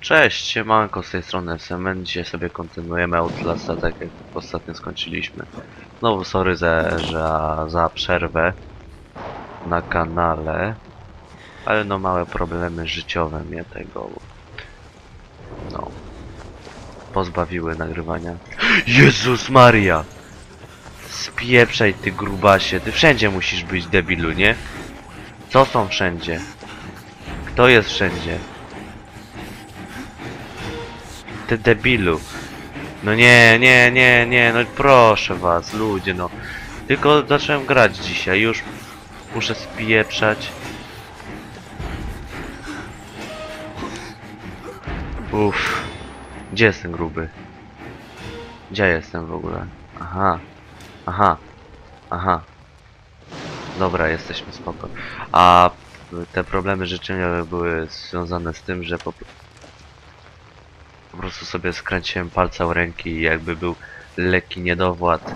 Cześć, siemanko, z tej strony SMN. Dzisiaj sobie kontynuujemy Outlasta, tak jak ostatnio skończyliśmy. Znowu sorry za, za, za przerwę na kanale, ale no małe problemy życiowe mnie tego, no, pozbawiły nagrywania. Jezus Maria! Spieprzaj ty grubasie, ty wszędzie musisz być debilu, nie? Co są wszędzie? Kto jest wszędzie? Ty debilu. No nie, nie, nie, nie, no proszę was, ludzie, no. Tylko zacząłem grać dzisiaj, już muszę spieprzać. Uff. Gdzie jest ten gruby? Gdzie jestem w ogóle? Aha. Aha. Aha. Dobra, jesteśmy spoko. A te problemy życzeniowe były związane z tym, że po, po prostu sobie skręciłem palca u ręki i jakby był lekki niedowład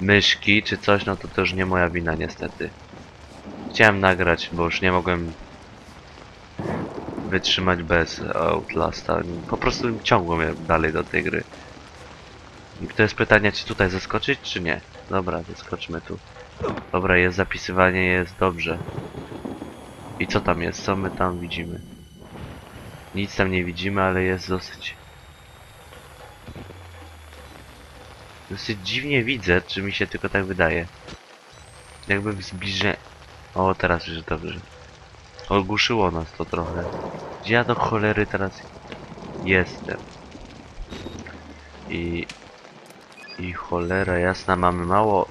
myszki czy coś, no to to już nie moja wina niestety. Chciałem nagrać, bo już nie mogłem wytrzymać bez Outlasta. Po prostu ciągło mnie dalej do tej gry. I to jest pytanie, czy tutaj zaskoczyć, czy nie? Dobra, zaskoczmy tu. Dobra, jest zapisywanie, jest dobrze. I co tam jest? Co my tam widzimy? Nic tam nie widzimy, ale jest dosyć... Dosyć dziwnie widzę, czy mi się tylko tak wydaje. Jakby w zbliżeniu... O, teraz już dobrze. Ogłuszyło nas to trochę. Gdzie ja do cholery teraz jestem? I... I cholera jasna, mamy mało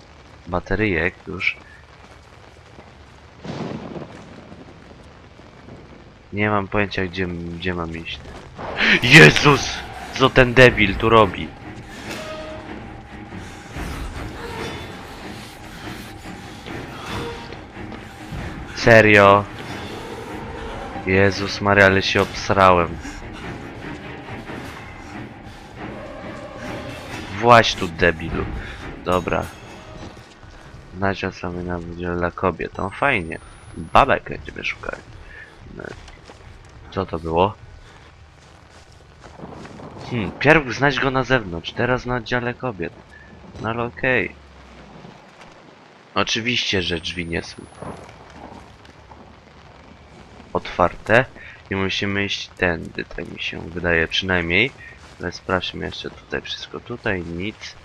bateryjek już. Nie mam pojęcia gdzie, gdzie mam iść. Jezus! Co ten debil tu robi? Serio? Jezus Maria, ale się obsrałem. Właź tu debilu. Dobra. Znajdź sobie na wydziale dla kobiet. No fajnie. Babek będziemy szukali. No. Co to było? Hmm, pierw znajdź go na zewnątrz, teraz na oddziale kobiet. No ale okej. Oczywiście, że drzwi nie są otwarte i musimy iść tędy, tak mi się wydaje przynajmniej. Ale sprawdźmy jeszcze tutaj wszystko. Tutaj nic.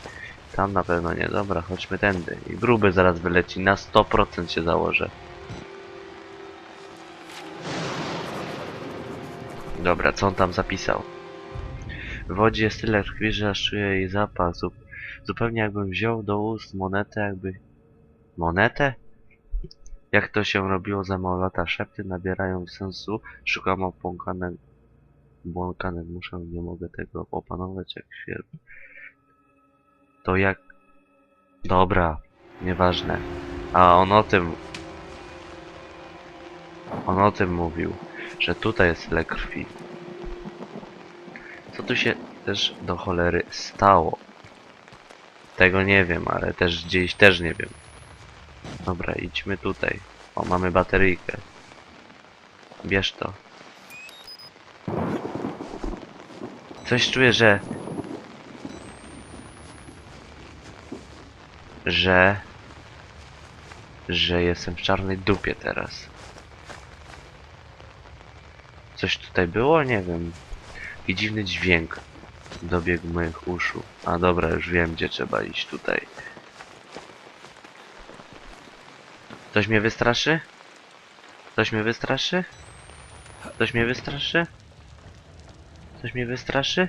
Tam na pewno nie. Dobra, chodźmy tędy. I gruby zaraz wyleci. Na 100% się założę. Dobra, co on tam zapisał? W wodzie jest tyle krwi, że aż czuję jej zapach. Zup zupełnie jakbym wziął do ust monetę, jakby... Monetę? Jak to się robiło za mało lata, szepty nabierają sensu. Szukam opłąkanego... Błąkanek muszę, nie mogę tego opanować jak świerb. To jak... Dobra, nieważne. A on o tym... On o tym mówił, że tutaj jest tyle krwi. Co tu się też do cholery stało? Tego nie wiem, ale też gdzieś też nie wiem. Dobra, idźmy tutaj. O, mamy bateryjkę. Bierz to. Coś czuję, że... Że... Że jestem w czarnej dupie teraz. Coś tutaj było? Nie wiem. I dziwny dźwięk dobiegł moich uszu. A dobra, już wiem gdzie trzeba iść tutaj. Ktoś mnie wystraszy? Ktoś mnie wystraszy? Ktoś mnie wystraszy? Ktoś mnie wystraszy?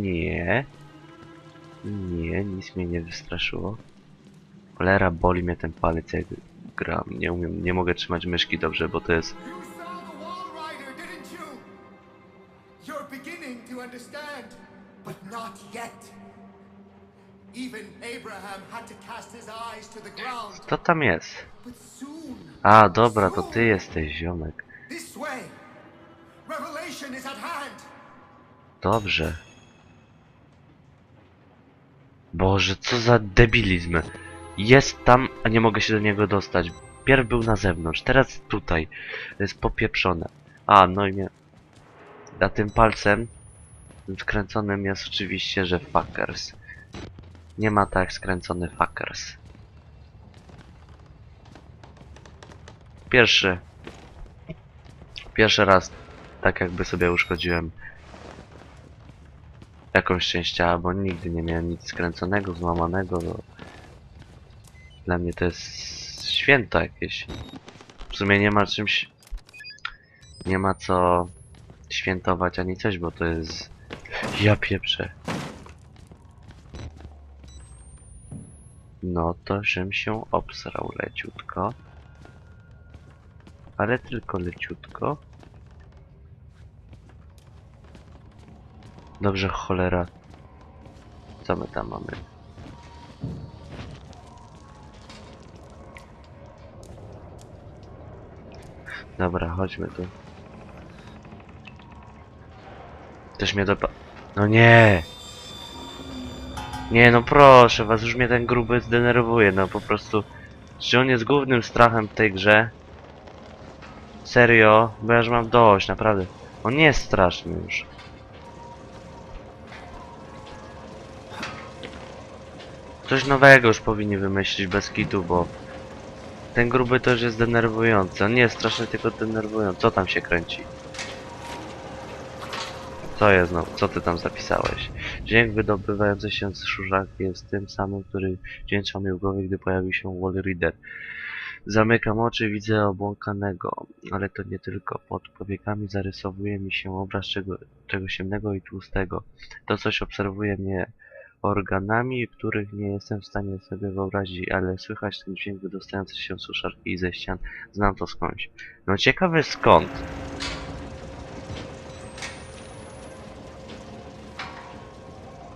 Nie. Nie, nic mnie nie wystraszyło. Cholera, boli mnie ten palec jak gram. Nie umiem, nie mogę trzymać myszki dobrze, bo to jest... Kto tam jest? A, dobra, to ty jesteś, ziomek. Dobrze. Boże, co za debilizm. Jest tam, a nie mogę się do niego dostać. Pierw był na zewnątrz, teraz tutaj. To jest popieprzone. A, no i nie. Na tym palcem skręconym jest oczywiście, że fuckers. Nie ma tak skręcony fuckers. Pierwszy. Pierwszy raz tak jakby sobie uszkodziłem jakąś część ciała, bo nigdy nie miałem nic skręconego, złamanego. Dla mnie to jest święto jakieś. W sumie nie ma czymś... Nie ma co świętować ani coś, bo to jest... Ja pieprzę. No to żem się obsrał leciutko. Ale tylko leciutko. Dobrze, cholera. Co my tam mamy? Dobra, chodźmy tu. Też mnie dopa... No nie! Nie, no proszę was, już mnie ten gruby zdenerwuje, no po prostu... Czy on jest głównym strachem w tej grze? Serio? Bo ja już mam dość, naprawdę. On nie jest straszny już. Coś nowego już powinni wymyślić bez kitu, bo... Ten gruby też jest denerwujący. On nie jest straszny, tylko denerwujący. Co tam się kręci? Co jest no? Co ty tam zapisałeś? Dźwięk wydobywający się z szurzaki jest tym samym, który dźwięczał mi w głowie, gdy pojawił się Wall Reader. Zamykam oczy, widzę obłąkanego, ale to nie tylko. Pod powiekami zarysowuje mi się obraz czego, czegoś ciemnego i tłustego. To coś obserwuje mnie organami, których nie jestem w stanie sobie wyobrazić, ale słychać ten dźwięk wydostający się z suszarki i ze ścian. Znam to skądś. No ciekawe skąd.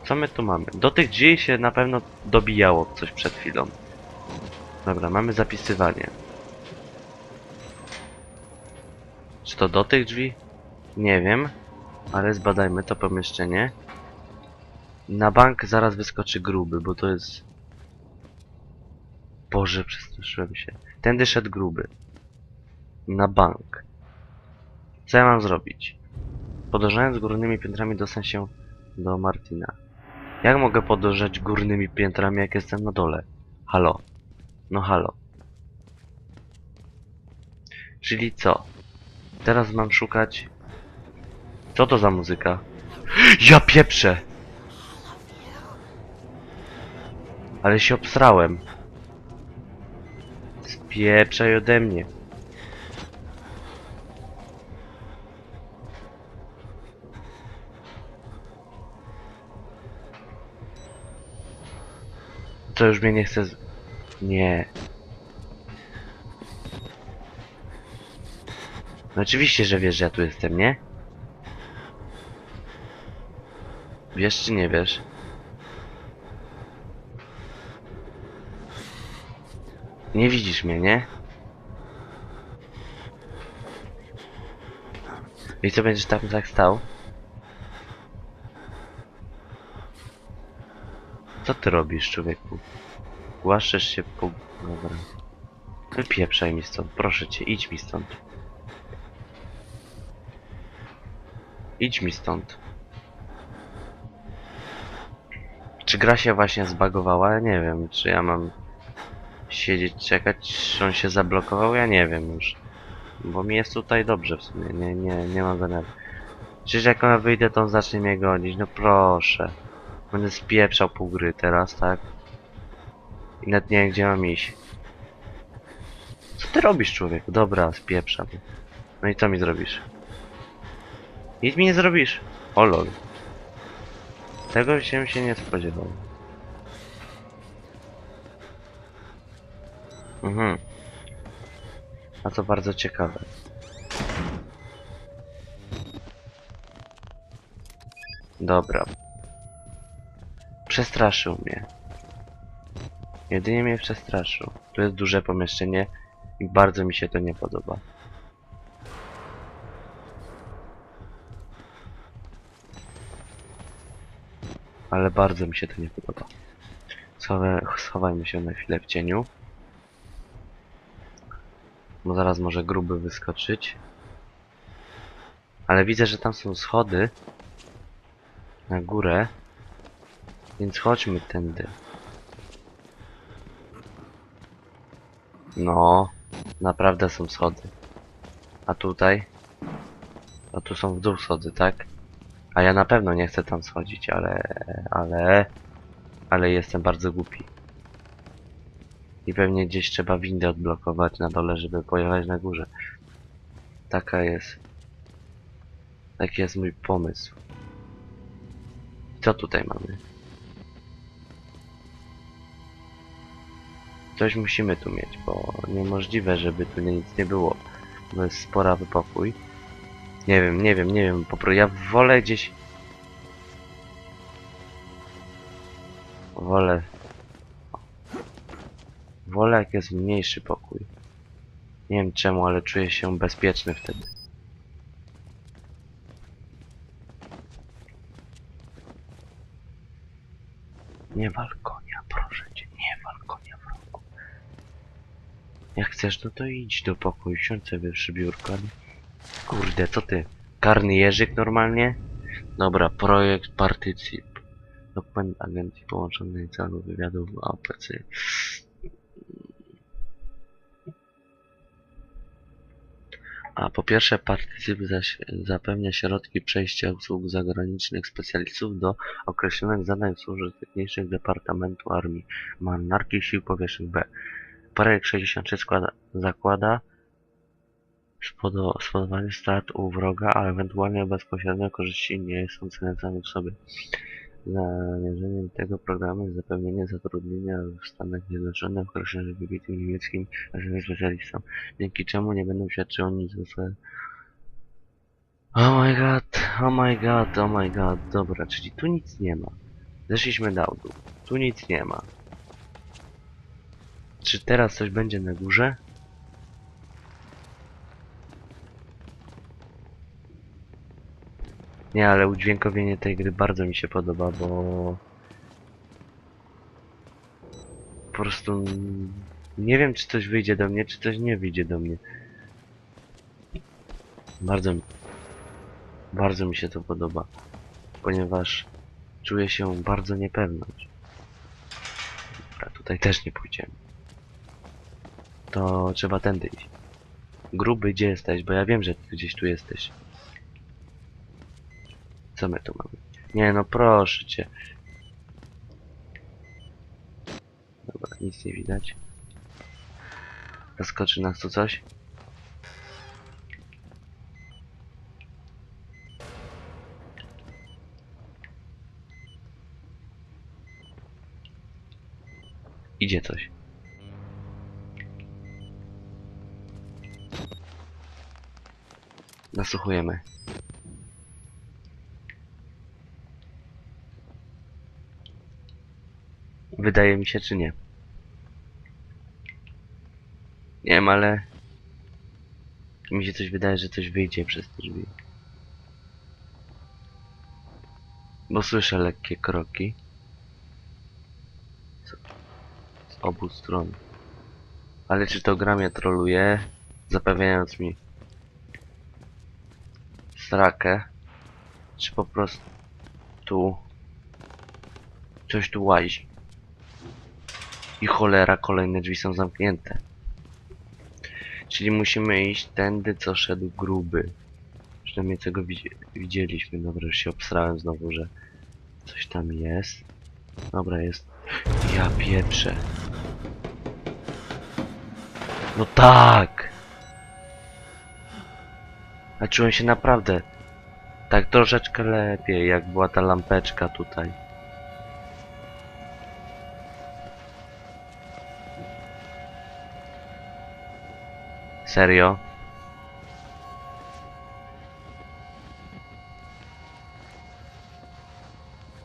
Co my tu mamy? Do tych drzwi się na pewno dobijało coś przed chwilą. Dobra, mamy zapisywanie. Czy to do tych drzwi? Nie wiem, ale zbadajmy to pomieszczenie. Na bank zaraz wyskoczy gruby, bo to jest... Boże, przestraszyłem się. Tędy szedł gruby. Na bank. Co ja mam zrobić? Podążając górnymi piętrami dostać się do Martina. Jak mogę podążać górnymi piętrami, jak jestem na dole? Halo? No halo. Czyli co? Teraz mam szukać... Co to za muzyka? Ja pieprzę! Ale się obsrałem. Spieprzaj ode mnie. To już mnie nie chce z... Nie. No oczywiście, że wiesz, że ja tu jestem, nie? Wiesz czy nie wiesz? Nie widzisz mnie, nie? I co będziesz tam tak stał? Co ty robisz, człowieku? Głaszczesz się po... Dobra. Wypieprzaj mi stąd, proszę cię, idź mi stąd. Idź mi stąd. Czy gra się właśnie zbagowała? Nie wiem, czy ja mam siedzieć, czekać, czy on się zablokował? Ja nie wiem już. Bo mi jest tutaj dobrze w sumie, nie, nie, nie mam zamiaru. Przecież jak ona wyjdę, to on zacznie mnie gonić, no proszę. Będę spieprzał pół gry teraz, tak? I nawet nie wiem, gdzie mam iść. Co ty robisz, człowieku? Dobra, spieprzam. No i co mi zrobisz? Nic mi nie zrobisz. O lol. Tego się się nie spodziewał. Mhm. A to bardzo ciekawe. Dobra. Przestraszył mnie. Jedynie mnie przestraszył. Tu jest duże pomieszczenie i bardzo mi się to nie podoba. Ale bardzo mi się to nie podoba. Schowa- Schowajmy się na chwilę w cieniu. Bo zaraz może gruby wyskoczyć. Ale widzę, że tam są schody. Na górę. Więc chodźmy tędy. No, naprawdę są schody. A tutaj? A tu są w dół schody, tak? A ja na pewno nie chcę tam schodzić, ale... ale... Ale jestem bardzo głupi. I pewnie gdzieś trzeba windę odblokować na dole, żeby pojechać na górze. Taka jest... Taki jest mój pomysł. Co tutaj mamy? Coś musimy tu mieć, bo niemożliwe, żeby tu nic nie było. To jest spora wypokój. Nie wiem, nie wiem, nie wiem. Po prostu ja wolę gdzieś... Wolę... Wolę jak jest mniejszy pokój. Nie wiem czemu, ale czuję się bezpieczny wtedy. Nie wal konia, proszę cię, nie wal konia w rogu. Jak chcesz, no to idź do pokoju, siądź sobie przy biurku. Kurde, co ty? Karny jeżyk normalnie? Dobra, projekt partycyp. Dokument agencji połączonej celu wywiadu APC. A po pierwsze, partycyp zapewnia środki przejścia usług zagranicznych specjalistów do określonych zadań w technicznych Departamentu Armii Marynarki Sił Powietrznych B. Projekt 63 składa, zakłada spowodowanie strat u wroga, a ewentualnie bezpośrednio korzyści nie są samym w sobie. Zamierzeniem tego programu jest zapewnienie zatrudnienia w Stanach Zjednoczonych określonych wybitym niemieckim specjalistom, dzięki czemu nie będą świadczyły nic o swoje... Oh my god, oh my god, oh my god, dobra, czyli tu nic nie ma. Zeszliśmy na dół, tu nic nie ma. Czy teraz coś będzie na górze? Nie, ale udźwiękowienie tej gry bardzo mi się podoba, bo... Po prostu... Nie wiem, czy coś wyjdzie do mnie, czy coś nie wyjdzie do mnie. Bardzo. Bardzo mi się to podoba. Ponieważ czuję się bardzo niepewność. Dobra, tutaj też nie pójdziemy. To trzeba tędy iść. Gruby, gdzie jesteś? Bo ja wiem, że ty gdzieś tu jesteś. Co my tu mamy? Nie no, proszę cię. Dobra, nic nie widać. Zaskoczy nas tu coś? Idzie coś. Nasłuchujemy. Wydaje mi się, czy nie. Nie wiem, ale... Mi się coś wydaje, że coś wyjdzie przez te drzwi. Bo słyszę lekkie kroki. Z, obu stron. Ale czy to gra mnie troluje, zapewniając mi strakę, czy po prostu coś tu łazi. I cholera, kolejne drzwi są zamknięte. Czyli musimy iść tędy, co szedł gruby. Przynajmniej tego widzi widzieliśmy. Dobra, już się obstrałem znowu, że coś tam jest. Dobra, jest. Ja pieprzę. No tak! A czułem się naprawdę tak troszeczkę lepiej, jak była ta lampeczka tutaj. Serio?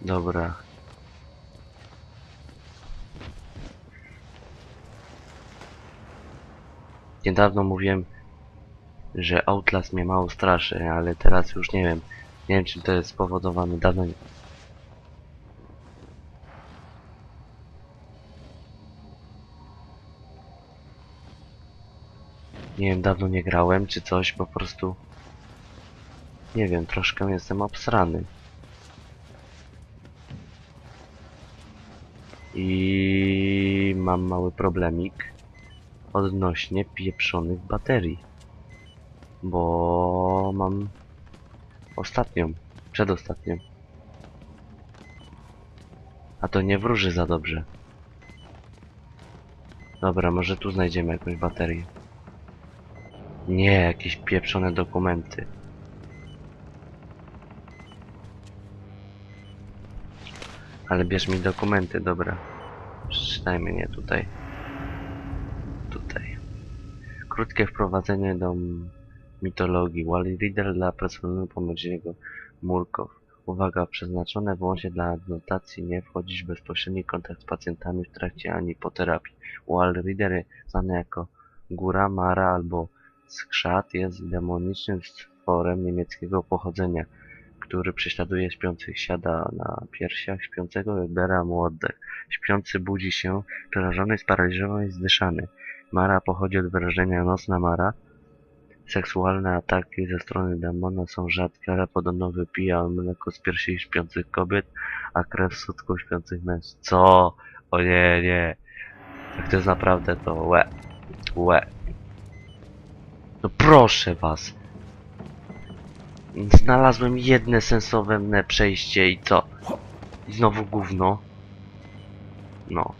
Dobra. Niedawno mówiłem, że Outlast mnie mało straszy, ale teraz już nie wiem. Nie wiem, czy to jest spowodowane dawno. Nie- wiem, dawno nie grałem czy coś, po prostu... Nie wiem, troszkę jestem obsrany. I mam mały problemik odnośnie pieprzonych baterii. Bo mam ostatnią, przedostatnią. A to nie wróży za dobrze. Dobra, może tu znajdziemy jakąś baterię. Nie, jakieś pieprzone dokumenty. Ale bierz mi dokumenty, dobra. Przeczytajmy je tutaj. Tutaj. Krótkie wprowadzenie do mitologii. Wally Reader dla personelu pomocniczego Murkow. Uwaga, przeznaczone wyłącznie dla adnotacji, nie wchodzić w bezpośredni kontakt z pacjentami w trakcie ani po terapii. Wall Reader, znany jako Góra Mara albo Skrzat, jest demonicznym stworem niemieckiego pochodzenia, który prześladuje śpiących, siada na piersiach śpiącego i odbiera mu oddech. Śpiący budzi się, przerażony, sparaliżowany i zdyszany. Mara pochodzi od wyrażenia nocna mara. Seksualne ataki ze strony demona są rzadkie, ale podobno wypija on mleko z piersi śpiących kobiet, a krew z sutków śpiących mężczyzn. Co? O nie, nie. Jak to jest naprawdę to łe. Łe. No proszę was. Znalazłem jedne sensowne przejście i co? I znowu gówno. No.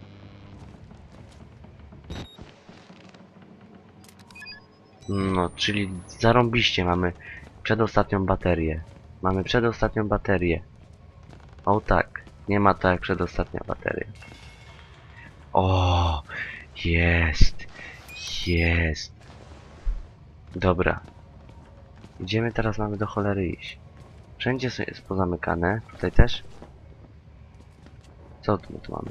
No, czyli zarąbiście mamy przedostatnią baterię. Mamy przedostatnią baterię. O tak, nie ma tak przedostatnia bateria. O, jest, jest. Dobra. Idziemy teraz mamy do cholery iść. Wszędzie jest pozamykane. Tutaj też? Co tu, tu mamy?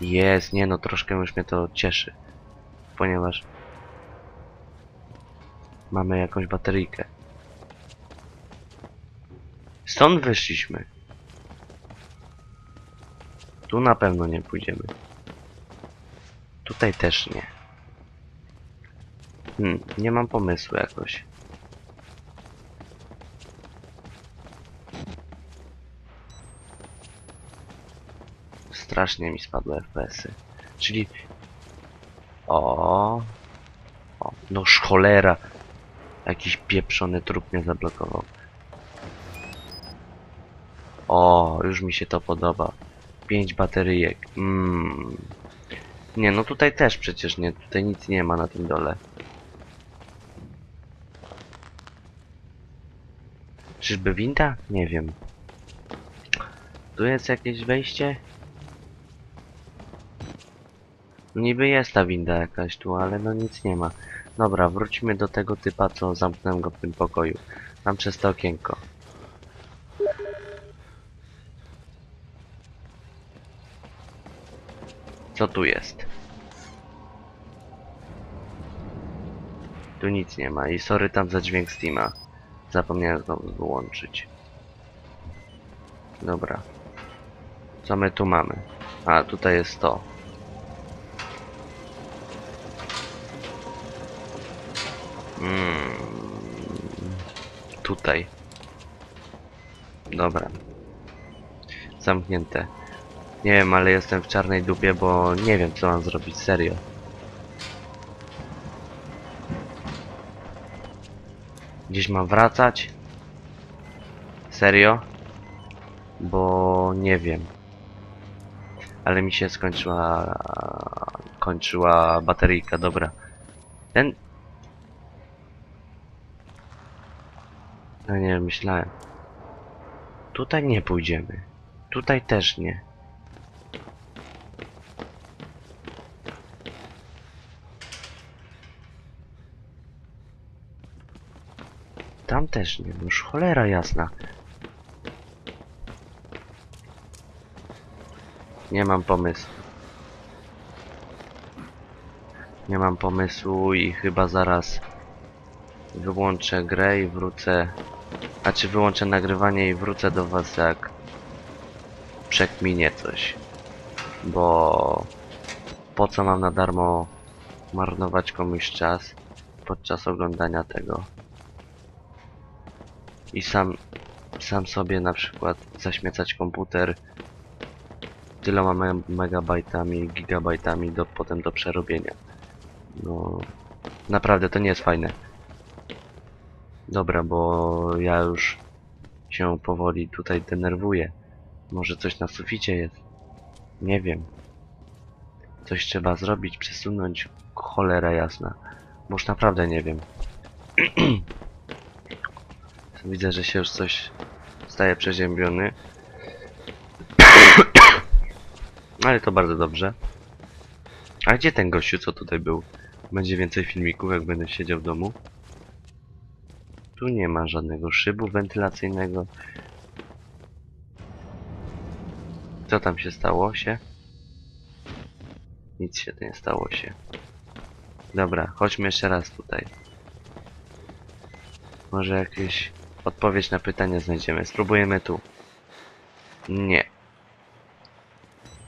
Jest, nie no, troszkę już mnie to cieszy. Ponieważ mamy jakąś bateryjkę. Stąd wyszliśmy. Tu na pewno nie pójdziemy. Tutaj też nie. Hmm, nie mam pomysłu jakoś. Strasznie mi spadły FPS-y. Czyli... O, o, no cholera. Jakiś pieprzony trup mnie zablokował. O, już mi się to podoba. Pięć bateryjek. Mm. Nie, no tutaj też przecież nie, tutaj nic nie ma na tym dole. Czyżby winda? Nie wiem. Tu jest jakieś wejście? Niby jest ta winda jakaś tu, ale no nic nie ma. Dobra, wróćmy do tego typa, co zamknąłem go w tym pokoju. Tam przez to okienko. Co tu jest? Tu nic nie ma i sorry tam za dźwięk Steama. Zapomniałem znowu wyłączyć. Dobra. Co my tu mamy? A, tutaj jest to. Mm, tutaj. Dobra. Zamknięte. Nie wiem, ale jestem w czarnej dupie, bo nie wiem co mam zrobić, serio. Gdzieś mam wracać? Serio? Bo nie wiem. Ale mi się skończyła... kończyła bateryjka, dobra. Ten... No nie myślałem. Tutaj nie pójdziemy. Tutaj też nie. Tam też nie, no już cholera jasna. Nie mam pomysłu. Nie mam pomysłu i chyba zaraz wyłączę grę i wrócę. A czy wyłączę nagrywanie i wrócę do was jak przekminie coś. Bo po co mam na darmo marnować komuś czas? podczas oglądania tego. I sam, sam sobie na przykład zaśmiecać komputer tyloma me megabajtami, gigabajtami do, potem do przerobienia. No, naprawdę to nie jest fajne. Dobra, bo ja już się powoli tutaj denerwuję. Może coś na suficie jest. Nie wiem. Coś trzeba zrobić, przesunąć. Cholera jasna. Bo już naprawdę nie wiem. Widzę, że się już coś staje przeziębiony. Ale to bardzo dobrze. A gdzie ten gościu, co tutaj był? Będzie więcej filmików, jak będę siedział w domu. Tu nie ma żadnego szybu wentylacyjnego. Co tam się stało się? Nic się nie stało się. Dobra, chodźmy jeszcze raz tutaj. Może jakieś odpowiedź na pytanie znajdziemy. Spróbujemy tu. Nie.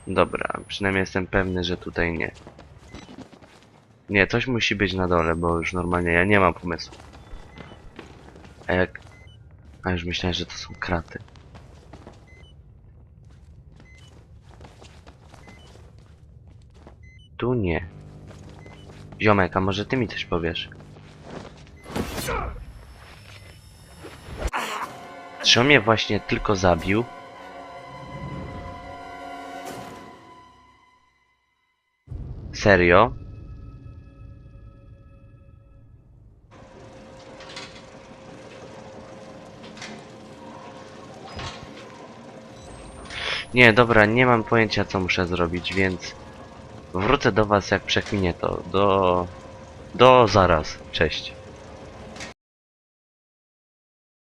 Dobra, przynajmniej jestem pewny, że tutaj nie. Nie, coś musi być na dole, bo już normalnie ja nie mam pomysłu. A jak... A już myślałem, że to są kraty. Tu nie. Ziomek, a może ty mi coś powiesz? Czy on mnie właśnie tylko zabił? Serio? Nie, dobra, nie mam pojęcia co muszę zrobić, więc wrócę do was jak przekminie to. Do... Do zaraz. Cześć.